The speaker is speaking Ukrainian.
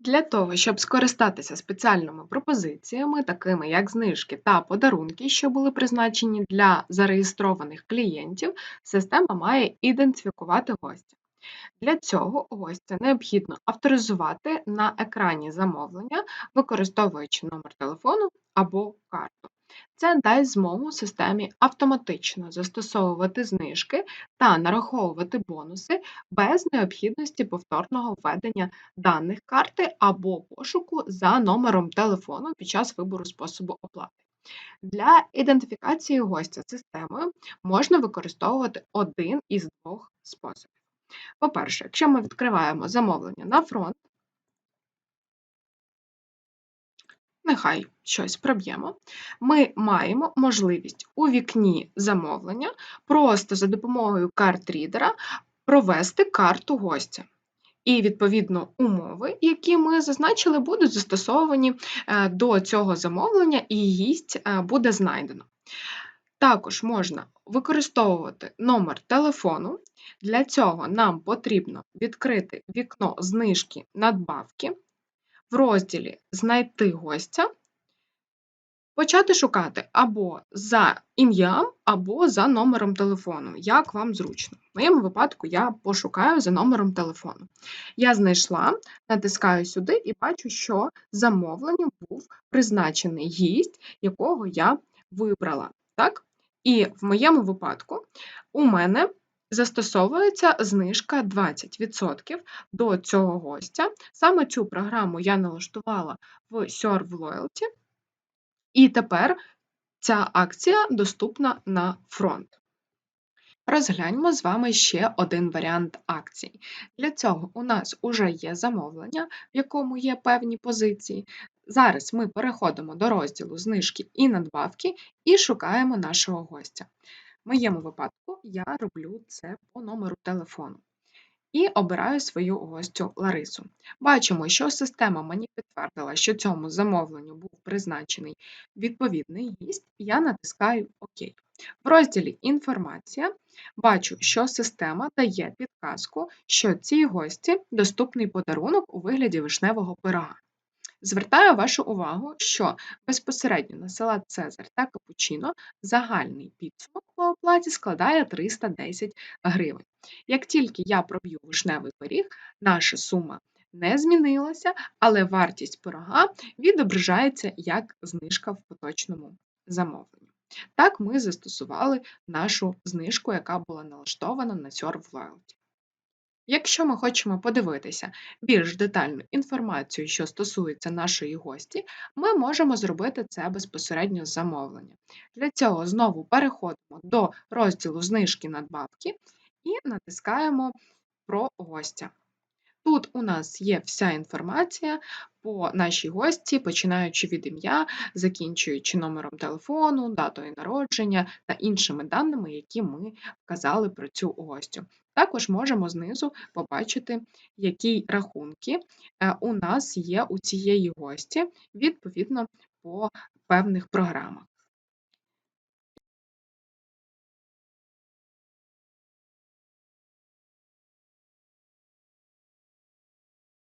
Для того, щоб скористатися спеціальними пропозиціями, такими як знижки та подарунки, що були призначені для зареєстрованих клієнтів, система має ідентифікувати гостя. Для цього гостя необхідно авторизувати на екрані замовлення, використовуючи номер телефону або карту. Це дасть змогу системі автоматично застосовувати знижки та нараховувати бонуси без необхідності повторного введення даних карти або пошуку за номером телефону під час вибору способу оплати. Для ідентифікації гостя системою можна використовувати один із двох способів. По-перше, якщо ми відкриваємо замовлення на фронт, нехай щось проб'ємо, ми маємо можливість у вікні замовлення просто за допомогою карт-рідера провести карту гостя. І, відповідно, умови, які ми зазначили, будуть застосовані е, до цього замовлення, і гість е, буде знайдено. Також можна використовувати номер телефону. Для цього нам потрібно відкрити вікно знижки надбавки в розділі Знайти гостя, почати шукати або за ім'ям, або за номером телефону, як вам зручно. В моєму випадку я пошукаю за номером телефону. Я знайшла, натискаю сюди і бачу, що замовленням був призначений гість, якого я вибрала. Так? І в моєму випадку у мене застосовується знижка 20% до цього гостя. Саме цю програму я налаштувала в Serve Loyalty, і тепер ця акція доступна на фронт. Розгляньмо з вами ще один варіант акцій. Для цього у нас вже є замовлення, в якому є певні позиції. Зараз ми переходимо до розділу знижки і надбавки і шукаємо нашого гостя. Моєму випадку я роблю це по номеру телефону. І обираю свою гостю Ларису. Бачимо, що система мені підтвердила, що цьому замовленню був призначений відповідний гість, і я натискаю ОК. В розділі Інформація бачу, що система дає підказку, що цій гості доступний подарунок у вигляді вишневого пирога. Звертаю вашу увагу, що безпосередньо на салат Цезар та капучино загальний підсумок по оплаті складає 310 гривень. Як тільки я проб'ю вишневий пиріг, наша сума не змінилася, але вартість пирога відображається як знижка в поточному замовленні. Так ми застосували нашу знижку, яка була налаштована на Serve Loyalty. Якщо ми хочемо подивитися більш детальну інформацію, що стосується нашої гості, ми можемо зробити це безпосередньо з замовлення. Для цього знову переходимо до розділу знижки надбавки і натискаємо про гостя. Тут у нас є вся інформація по нашій гості, починаючи від ім'я, закінчуючи номером телефону, датою народження та іншими даними, які ми вказали про цю гостю. Також можемо знизу побачити, які рахунки е, у нас є у цієї гості, відповідно по певних програмах.